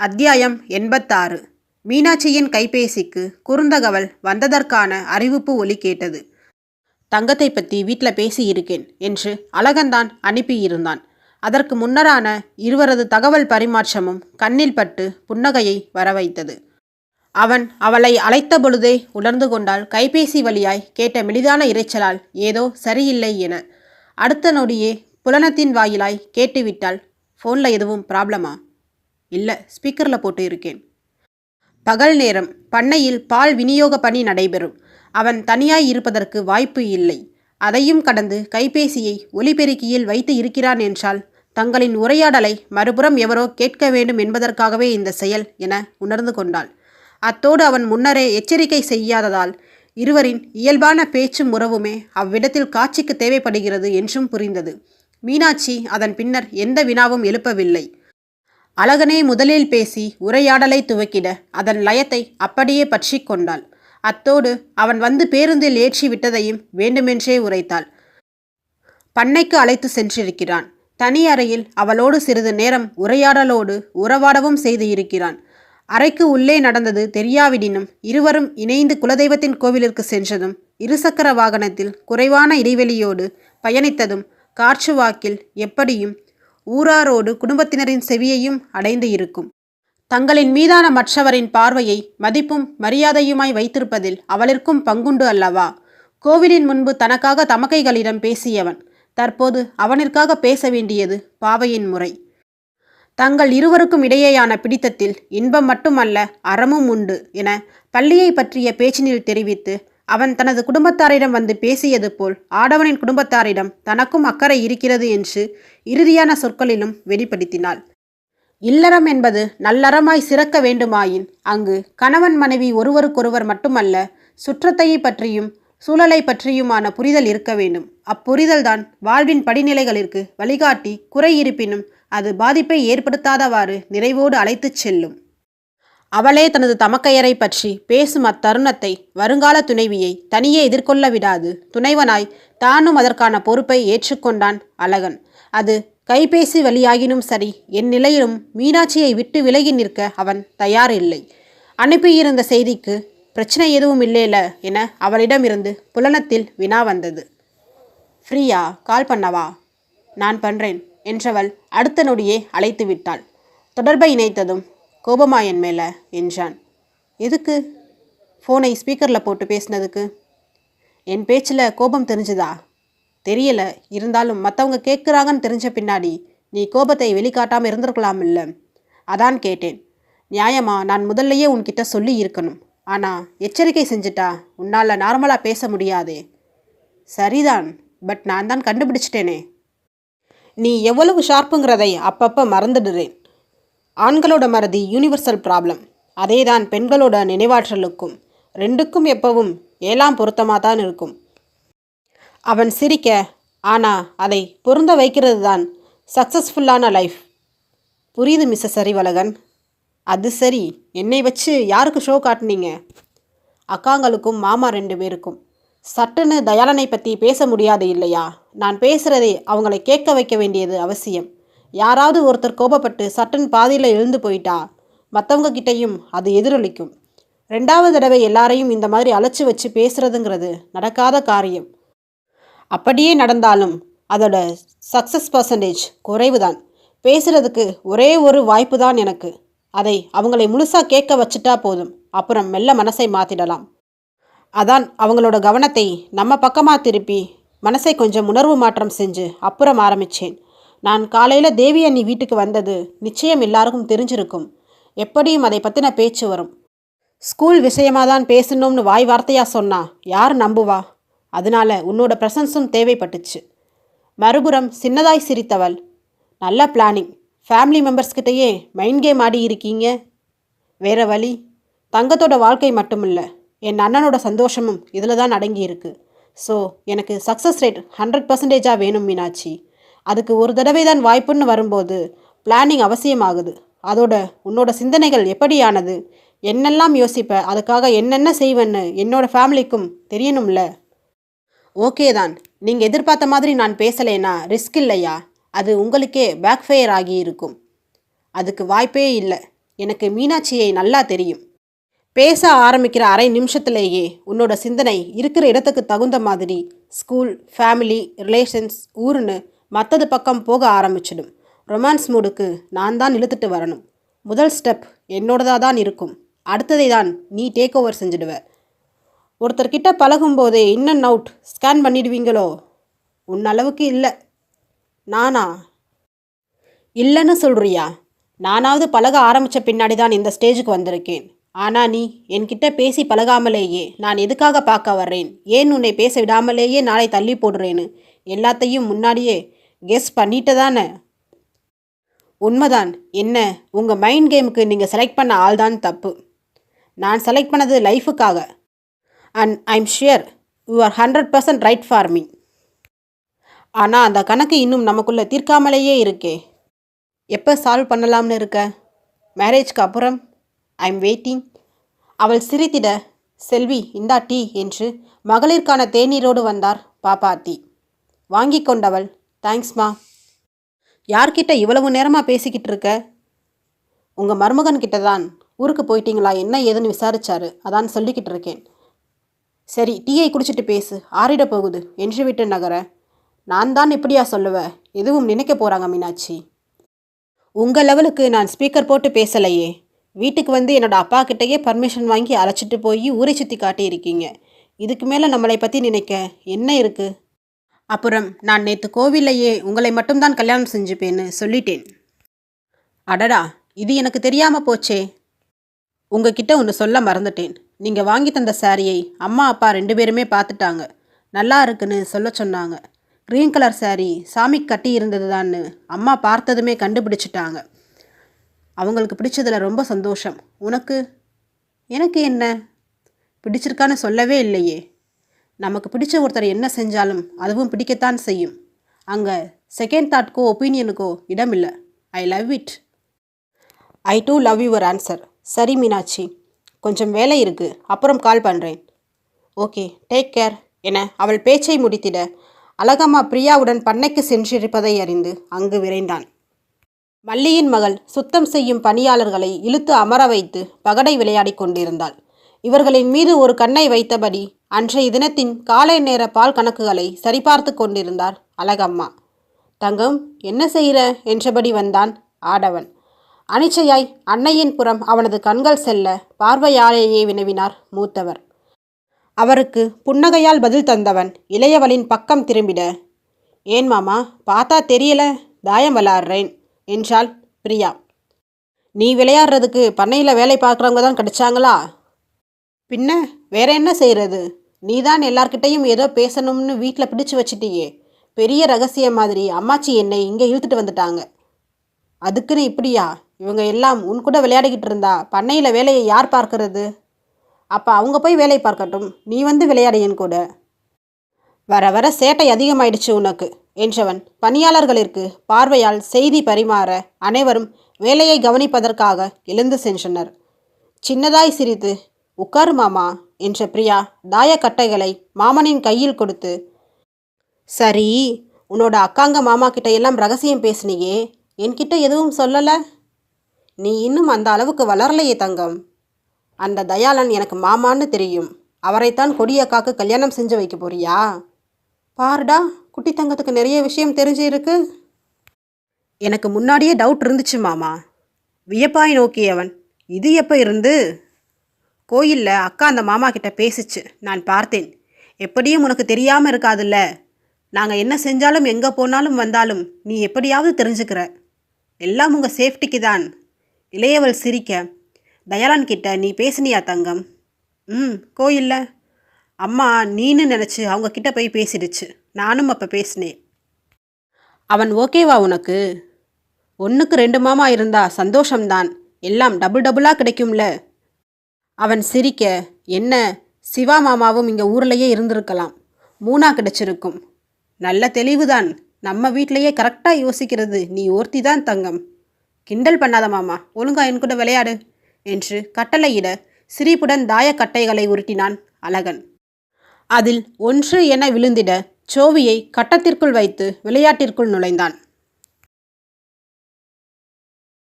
அத்தியாயம் எண்பத்தாறு. மீனாட்சியின் கைபேசிக்கு குறுந்தகவல் வந்ததற்கான அறிவிப்பு ஒலி கேட்டது. தங்கத்தை பற்றி வீட்டில் பேசியிருக்கேன் என்று அழகந்தான் அனுப்பியிருந்தான். அதற்கு முன்னரான இருவரது தகவல் பரிமாற்றமும் கண்ணில் பட்டு புன்னகையை வரவைத்தது. அவன் அவளை அழைத்த பொழுதே உணர்ந்து கொண்டால் கைபேசி வழியாய் கேட்ட மெலிதான இரைச்சலால் ஏதோ சரியில்லை என. அடுத்த நொடியே புலனத்தின் வாயிலாய் கேட்டுவிட்டால் ஃபோனில் எதுவும் ப்ராப்ளமா இல்லை ஸ்பீக்கரில் போட்டு இருக்கேன். பகல் நேரம் பண்ணையில் பால் விநியோக பணி நடைபெறும். அவன் தனியாய் இருப்பதற்கு வாய்ப்பு இல்லை. அதையும் கடந்து கைபேசியை ஒலிபெருக்கியில் வைத்து இருக்கிறான் என்றால் தங்களின் உரையாடலை மறுபுறம் எவரோ கேட்க வேண்டும் என்பதற்காகவே இந்த செயல் என உணர்ந்து கொண்டாள். அத்தோடு அவன் முன்னரே எச்சரிக்கை செய்யாததால் இருவரின் இயல்பான பேச்சும் உறவுமே அவ்விடத்தில் காட்சிக்கு தேவைப்படுகிறது என்றும் புரிந்தது. மீனாட்சி அதன் பின்னர் எந்த வினாவும் எழுப்பவில்லை. அழகனே முதலில் பேசி உரையாடலை துவக்கிட அதன் லயத்தை அப்படியே பற்றி கொண்டாள். அத்தோடு அவன் வந்து பேருந்தில் ஏற்றி விட்டதையும் வேண்டுமென்றே உரைத்தாள். பண்ணைக்கு அழைத்து சென்றிருக்கிறான். தனி அறையில் அவளோடு சிறிது நேரம் உரையாடலோடு உறவாடவும் செய்து இருக்கிறான். அறைக்கு உள்ளே நடந்தது தெரியாவிடினும் இருவரும் இணைந்து குலதெய்வத்தின் கோவிலிற்கு சென்றதும் இருசக்கர வாகனத்தில் குறைவான இடைவெளியோடு பயணித்ததும் காற்றுவாக்கில் எப்படியும் ஊராரோடு குடும்பத்தினரின் செவியையும் அடைந்து இருக்கும். தங்களின் மீதான மற்றவரின் பார்வையை மதிப்பும் மரியாதையுமாய் வைத்திருப்பதில் அவளிற்கும் பங்குண்டு அல்லவா? கோவிலின் முன்பு தனக்காக தமக்கைகளிடம் பேசியவன் தற்போது அவனிற்காக பேச வேண்டியது பாவையின் முறை. தங்கள் இருவருக்கும் இடையேயான பிடித்தத்தில் இன்பம் மட்டுமல்ல அறமும் உண்டு என பள்ளியை பற்றிய பேச்சினில் தெரிவித்து அவன் தனது குடும்பத்தாரிடம் வந்து பேசியது போல் ஆடவனின் குடும்பத்தாரிடம் தனக்கும் அக்கறை இருக்கிறது என்று இறுதியான சொற்களிலும் வெளிப்படுத்தினாள். இல்லறம் என்பது நல்லறமாய் சிறக்க வேண்டுமாயின் அங்கு கணவன் மனைவி ஒருவருக்கொருவர் மட்டுமல்ல சுற்றத்தையை பற்றியும் சூழலை பற்றியுமான புரிதல் இருக்க வேண்டும். அப்புரிதல்தான் வாழ்வின் படிநிலைகளிற்கு வழிகாட்டி குறை இருப்பினும் அது பாதிப்பை ஏற்படுத்தாதவாறு நிறைவோடு அழைத்துச் செல்லும். அவளே தனது தமக்கையரை பற்றி பேசும் அத்தருணத்தை வருங்கால துணைவியை தனியே எதிர்கொள்ள விடாது. துணைவனாய் தானும் அதற்கான பொறுப்பை ஏற்றுக்கொண்டான் அழகன். அது கைபேசி வழியாகினும் சரி என் நிலையிலும் மீனாட்சியை விட்டு விலகி நிற்க அவன் தயார் இல்லை அனுப்பியிருந்த செய்திக்கு பிரச்சனை எதுவும் இல்லைல என அவளிடமிருந்து புலனத்தில் வினா வந்தது. ஃப்ரீயா? கால் பண்ணவா? நான் பண்ணுறேன் என்றவள் அடுத்த நொடியே அழைத்து விட்டாள் தொடர்பை இணைத்ததும் கோபமா என் மேலே? என்றான். எதுக்கு? ஃபோனை ஸ்பீக்கரில் போட்டு பேசினதுக்கு. என் பேச்சில் கோபம் தெரிஞ்சுதா? தெரியல. இருந்தாலும் மற்றவங்க கேட்குறாங்கன்னு தெரிஞ்ச பின்னாடி நீ கோபத்தை வெளிக்காட்டாமல் இருந்திருக்கலாம் இல்லை. அதான் கேட்டேன். நியாயமா நான் முதல்லையே உன்கிட்ட சொல்லி இருக்கணும். ஆனால் எச்சரிக்கை செஞ்சுட்டா உன்னால் நார்மலாக பேச முடியாதே. சரிதான் பட் நான் தான் கண்டுபிடிச்சிட்டேனே. நீ எவ்வளவு ஷார்ப்புங்கிறதை அப்பப்போ மறந்துடுறேன். ஆண்களோட மறதி யூனிவர்சல் ப்ராப்ளம் அதேதான் பெண்களோட நினைவாற்றலுக்கும். ரெண்டுக்கும் எப்பவும் ஏழாம் பொருத்தமாக தான் இருக்கும். அவன் சிரிக்க ஆனால் அதை பொருந்த வைக்கிறது தான் சக்ஸஸ்ஃபுல்லான லைஃப் புரியுது மிஸ்ஸஸ் அறிவழகன் அது சரி. என்னை வச்சு யாருக்கு ஷோ காட்டுனீங்க? அக்காங்களுக்கும் மாமா ரெண்டு பேருக்கும். சட்டுன்னு தயாளனை பற்றி பேச முடியாது இல்லையா? நான் பேசுகிறதை அவங்களை கேட்க வைக்க வேண்டியது அவசியம். யாராவது ஒருத்தர் கோபப்பட்டு சட்டன் பாதியில் எழுந்து போயிட்டா மற்றவங்க கிட்டேயும் அது எதிரொலிக்கும். ரெண்டாவது தடவை எல்லாரையும் இந்த மாதிரி அழைச்சி வச்சு பேசுகிறதுங்கிறது நடக்காத காரியம். அப்படியே நடந்தாலும் அதோட சக்ஸஸ் பர்சன்டேஜ் குறைவு தான் பேசுகிறதுக்கு ஒரே ஒரு வாய்ப்பு தான் எனக்கு. அதை அவங்களை முழுசாக கேட்க வச்சுட்டா போதும். அப்புறம் மெல்ல மனசை மாற்றிடலாம் அதான் அவங்களோட கவனத்தை நம்ம பக்கமாக திருப்பி மனசை கொஞ்சம் உணர்வு மாற்றம் செஞ்சு அப்புறம் ஆரம்பித்தேன் நான் காலையில் தேவி அண்ணி வீட்டுக்கு வந்தது நிச்சயம் எல்லாருக்கும் தெரிஞ்சிருக்கும். எப்படியும் அதை பற்றின பேச்சு வரும். ஸ்கூல் விஷயமாக தான் பேசணும்னு வாய் வார்த்தையாக சொன்னா யார் நம்புவா? அதனால உன்னோட ப்ரெசன்ஸும் தேவைப்பட்டுச்சு. மறுபுறம் சின்னதாய் சிரித்தவள் நல்ல பிளானிங். ஃபேமிலி மெம்பர்ஸ்கிட்டயே மைண்ட் கேம் ஆடி இருக்கீங்க? வேற வழி? தங்கத்தோட வாழ்க்கை மட்டுமில்ல என் அண்ணனோட சந்தோஷமும் இதில் தான் அடங்கியிருக்கு ஸோ எனக்கு சக்ஸஸ் ரேட் ஹண்ட்ரட் பர்சன்டேஜாக வேணும் மீனாட்சி. அதுக்கு ஒரு தடவை தான் வாய்ப்புன்னு வரும்போது பிளானிங் அவசியமாகுது. அதோட உன்னோட சிந்தனைகள் எப்படியானது? என்னெல்லாம் யோசிப்ப? அதுக்காக என்னென்ன செய்வேன்னு என்னோட ஃபேமிலிக்கும் தெரியணும்ல? ஓகே தான். நீங்கள் எதிர்பார்த்த மாதிரி நான் பேசலைன்னா ரிஸ்க் இல்லையா? அது உங்களுக்கே பேக் ஃபயர் ஆகி இருக்கும். அதுக்கு வாய்ப்பே இல்லை. எனக்கு மீனாட்சியை நல்லா தெரியும். பேச ஆரம்பிக்கிற அரை நிமிஷத்திலேயே உன்னோட சிந்தனை இருக்கிற இடத்துக்கு தகுந்த மாதிரி ஸ்கூல் ஃபேமிலி ரிலேஷன்ஸ் ஊருன்னு மற்றது பக்கம் போக ஆரம்பிச்சிடும். ரொமான்ஸ் மூடுக்கு நான் தான் இழுத்துட்டு வரணும். முதல் ஸ்டெப் என்னோடதாக தான் இருக்கும். அடுத்ததை தான் நீ டேக் ஓவர் செஞ்சிடுவ. ஒருத்தர்கிட்ட பழகும்போதே இன் அண்ட் அவுட் ஸ்கேன் பண்ணிடுவீங்களோ? உன் அளவுக்கு இல்லை. நானா? இல்லைன்னு சொல்கிறியா நானாவது பழக ஆரம்பித்த பின்னாடி தான் இந்த ஸ்டேஜுக்கு வந்திருக்கேன். ஆனால் நீ என்கிட்ட பேசி பழகாமலேயே நான் எதுக்காக பார்க்க வர்றேன்? ஏன் உன்னை பேச விடாமலேயே நாளை தள்ளி போடுறேன்னு? எல்லாத்தையும் முன்னாடியே கெஸ் பண்ணிட்டு தானே? உண்மைதான். என்ன? உங்கள் மைண்ட் கேமுக்கு நீங்கள் செலக்ட் பண்ண ஆள் தான் தப்பு. நான் செலக்ட் பண்ணது லைஃபுக்காக and I'm sure you are hundred percent right for me ஆனால் அந்த கணக்கு இன்னும் நமக்குள்ளே தீர்க்காமலேயே இருக்கே. எப்போ சால்வ் பண்ணலாம்னு இருக்க? மேரேஜ்க்கு அப்புறம்? ஐம் வெயிட்டிங் அவள் சிரித்திட செல்வி இந்தா டீ என்று மகளிர்க்கான தேநீரோடு வந்தார் பாப்பாத்தி வாங்கி கொண்டவள் தேங்க்ஸ்மா. யார்கிட்ட இவ்வளவு நேரமாக பேசிக்கிட்டு இருக்க? உங்கள் மருமகன்கிட்ட தான் ஊருக்கு போயிட்டீங்களா? என்ன ஏதுன்னு விசாரிச்சாரு. அதான் சொல்லிக்கிட்டு இருக்கேன். சரி டீயை குடிச்சிட்டு பேசு. ஆறிட போகுது. என்று விட்டு நகர. நான் தான் இப்படியா சொல்லுவேன் எதுவும் நினைக்க போகிறாங்க மீனாட்சி. உங்கள் லெவலுக்கு நான் ஸ்பீக்கர் போட்டு பேசலையே. வீட்டுக்கு வந்து என்னோடய அப்பா கிட்டேயே பர்மிஷன் வாங்கி அழைச்சிட்டு போய் ஊரை சுற்றி காட்டியிருக்கீங்க. இதுக்கு மேலே நம்மளை பற்றி நினைக்க? என்ன இருக்குது அப்புறம் நான் நேற்று கோவிலையே உங்களை மட்டும்தான் கல்யாணம் செஞ்சுப்பேன்னு சொல்லிட்டேன். அடடா இது எனக்கு தெரியாமல் போச்சே. உங்ககிட்ட ஒன்று சொல்ல மறந்துட்டேன். நீங்கள் வாங்கி தந்த சாரியை அம்மா அப்பா ரெண்டு பேருமே பார்த்துட்டாங்க. நல்லா இருக்குன்னு சொல்ல சொன்னாங்க. க்ரீன் கலர் saree சாமி கட்டி இருந்தது தான்னு அம்மா பார்த்ததுமே கண்டுபிடிச்சிட்டாங்க. அவங்களுக்கு பிடிச்சதில் ரொம்ப சந்தோஷம். உனக்கு? எனக்கு என்ன? பிடிச்சிருக்கான்னு சொல்லவே இல்லையே. நமக்கு பிடிச்ச ஒருத்தர் என்ன செஞ்சாலும் அதுவும் பிடிக்கத்தான் செய்யும். அங்கே செகண்ட் தாட்க்கோ ஒப்பீனியனுக்கோ இடமில்லை. I love it I do love your answer சரி மீனாட்சி. கொஞ்சம் வேலை இருக்குது அப்புறம் கால் பண்ணுறேன் ஓகே டேக் கேர் என அவள் பேச்சை முடித்திட அழகம்மா பிரியாவுடன் பண்ணைக்கு சென்றிருப்பதை அறிந்து அங்கு விரைந்தான். மல்லியின் மகள் சுத்தம் செய்யும் பணியாளர்களை இழுத்து அமர வைத்து பகடை விளையாடிக் கொண்டிருந்தாள். இவர்களின் மீது ஒரு கண்ணை வைத்தபடி அன்றைய தினத்தின் காலை நேர பால் கணக்குகளை சரிபார்த்து கொண்டிருந்தார் அழகம்மா. தங்கம் என்ன செய்கிற என்றபடி வந்தான் ஆடவன். அனிச்சையாய் அன்னையின் புறம் அவனது கண்கள் செல்ல பார்வையாலேயே வினவினார் மூத்தவர். அவருக்கு புன்னகையால் பதில் தந்தவன் இளையவளின் பக்கம் திரும்பிட ஏன் மாமா பார்த்தா தெரியல தாயம் விளாடுறேன் என்றாள் பிரியா. நீ விளையாடுறதுக்கு பண்ணையில் வேலை பார்க்குறவங்க தான் கிடைச்சாங்களா? பின்ன வேற என்ன செய்கிறது நீ தான் எல்லார்கிட்டையும் ஏதோ பேசணும்னு வீட்டில் பிடிச்சு வச்சிட்டியே. பெரிய ரகசியம் மாதிரி அம்மாச்சி என்னை இங்கே இழுத்துட்டு வந்துட்டாங்க. அதுக்குன்னு இப்படியா? இவங்க எல்லாம் உன் கூட விளையாடிக்கிட்டு இருந்தா பண்ணையில் வேலையை யார் பார்க்கறது? அப்போ அவங்க போய் வேலை பார்க்கட்டும். நீ வந்து விளையாடு என் கூட. வர வர சேட்டை அதிகமாயிடுச்சு உனக்கு என்றவன். பணியாளர்களிற்கு பார்வையால் செய்தி பரிமாற அனைவரும் வேலையை கவனிப்பதற்காக எழுந்து சென்றனர். சின்னதாய் சிரித்து உட்காரு மாமா. என்ற பிரியா தாயக்கட்டைகளை மாமனின் கையில் கொடுத்து சரி உன்னோட அக்காங்க மாமா கிட்ட எல்லாம் ரகசியம் பேசுனியே என்கிட்ட எதுவும் சொல்லலை? நீ இன்னும் அந்த அளவுக்கு வளரலையே தங்கம். அந்த தயாளன் எனக்கு மாமான்னு தெரியும். அவரைத்தான் கொடியக்காக்கு கல்யாணம் செஞ்சு வைக்க போறியா? பாருடா குட்டி தங்கத்துக்கு நிறைய விஷயம் தெரிஞ்சு இருக்கு. எனக்கு முன்னாடியே டவுட் இருந்துச்சு மாமா. வியப்பாய் நோக்கியவன். இது எப்போ இருந்து? கோயிலில் அக்கா அந்த மாமா கிட்ட பேசிச்சு. நான் பார்த்தேன். எப்படியும் உனக்கு தெரியாமல் இருக்காதுல்ல. நாங்கள் என்ன செஞ்சாலும் எங்கே போனாலும் வந்தாலும் நீ எப்படியாவது தெரிஞ்சுக்கிற. எல்லாம் உங்கள் சேஃப்டிக்கு தான். இளையவள் சிரிக்க தயாளன் கிட்ட நீ பேசினியா தங்கம்? ம் கோயிலில். அம்மா நீன்னு நினச்சி அவங்க கிட்ட போய் பேசிடுச்சு. நானும் அப்போ பேசினேன். அவன் ஓகேவா உனக்கு? ஒன்றுக்கு ரெண்டு மாமா இருந்தா சந்தோஷம்தான். எல்லாம் டபுள் டபுளாக கிடைக்கும்ல. அவன் சிரிக்க என்ன? சிவா மாமாவும் இங்கே ஊர்லேயே இருந்திருக்கலாம். மூணா கிடைச்சிருக்கும். நல்ல தெளிவுதான். நம்ம வீட்டிலேயே கரெக்டாக யோசிக்கிறது. நீ ஒருத்தி தான் தங்கம். கிண்டல் பண்ணாத மாமா. ஒழுங்கா என் கூட விளையாடு. என்று கட்டளையிட சிரிப்புடன் தாயக்கட்டைகளை உருட்டினான் அழகன். அதில் ஒன்று என விழுந்திட சோவியை கட்டத்திற்குள் வைத்து விளையாட்டிற்குள் நுழைந்தான்.